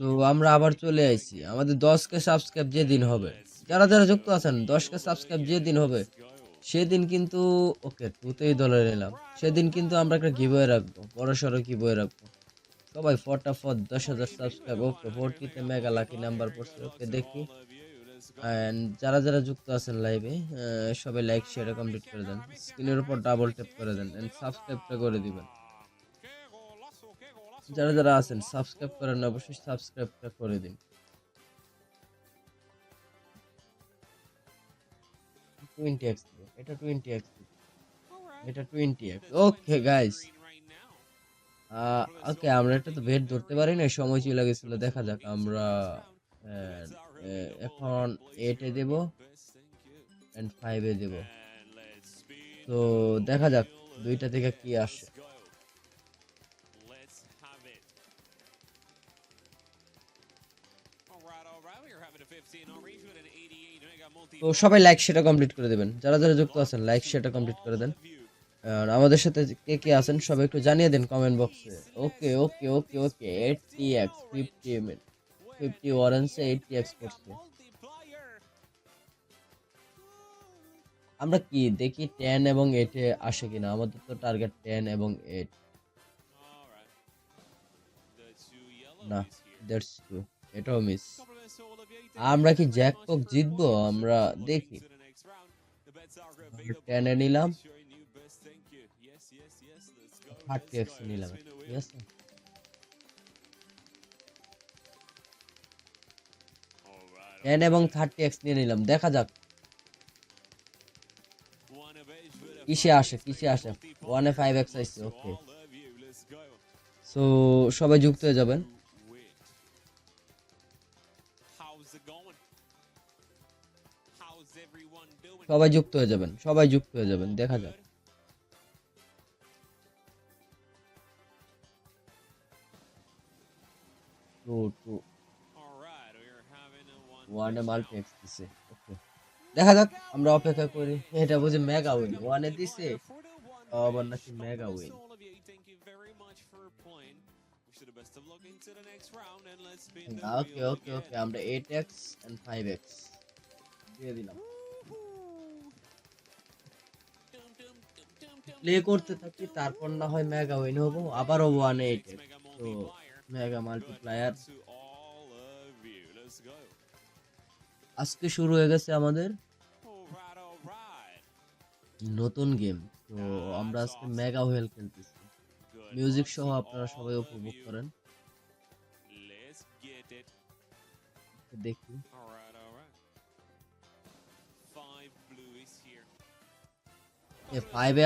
তো আমরা আবার চলে আইছি। আমাদের দশ কে সাবস্ক্রাইব যেদিন হবে, যারা যারা যুক্ত আছেন দশ কে সাবস্ক্রাইব যেদিন হবে, সেদিন কিন্তু, ওকে তুতেই দলে নিলাম সেদিন কিন্তু আমরা একটা গিবয়ে রাখব, বড় সড়ো গিবয়ে রাখব। সবাই ফটাফট দশ হাজার সাবস্ক্রাইব ওকে, ভর্তিতে মেগা লাকি নাম্বার পড়ছে, ওকে, দেখি। অ্যান্ড যারা যারা যুক্ত আছেন লাইভে সবাই লাইক শেয়ার কমপ্লিট করে দেন। স্ক্রিনের উপর ডাবল ট্যাপ করে দেন এন্ড সাবস্ক্রাইবটা করে দিবেন। যারা যারা আছেন সাবস্ক্রাইব করেন না, অবশ্যই সাবস্ক্রাইবটা করে দিন। টোয়েন্টি এক্স এটা টোয়েন্টি এক্স এটা twenty X okay guys okay আমরা এটা তো ভেট ধরতে পারি না সময় চলে গেছিল দেখা যাক আমরা এখন এইটে দেব এন্ড ফাইভে দেব। তো দেখা যাক দুইটা থেকে কি আসে। তো সবাই লাইক সেটা কমপ্লিট করে দেবেন। যারা যারা যুক্ত আছেন লাইক সেটা কমপ্লিট করে দেন। আর আমাদের সাথে কে কে আছেন সবাই একটু জানিয়ে দেন কমেন্ট বক্সে okay okay okay okay eighty X fifty fifty ওয়ারেন্সে eighty x করছে। আমরা কি দেখি টেন এবং এইটে আসে কিনা? আমাদের তো টার্গেট টেন এবং এইট না দ্যাটস টু এটাও মিস আমরা কি জ্যাকপক জিতবো? আমরা দেখি। টেনে নিলাম। টেন এবং থার্টি এক্স নিয়ে নিলাম। দেখা যাক। কিসে আসে? কিসে আসে? ওয়ানে ফাইভ এক্স আসছে ওকে সো সবাই যুক্ত হয়ে যাবেন। সবাই যুক্ত হয়ে যাবেন সবাই যুক্ত হয়ে যাবেন দেখা যাক। ওয়ানে দিছে ওকে দেখা যাক আমরা অপেক্ষা করি এটা বুঝি মেগা উইন ওয়ানে দিছে আবার নাকি মেগা উইন ওকে ওকে ওকে আমরা 8x এন্ড 5x দিয়ে দিলাম। প্লে করতে থাকি তারপর না হয় মেগা উইন হব আবারও ওয়ান এইট তো মেগা মাল্টিপ্লায়ার আজকে শুরু হয়ে গেছে আমাদের নতুন গেম তো আমরা আজকে মেগা ওয়েল খেলতেছি। মিউজিক সহ আপনারা সবাই উপভোগ করেন। দেখি। এ ফাইভে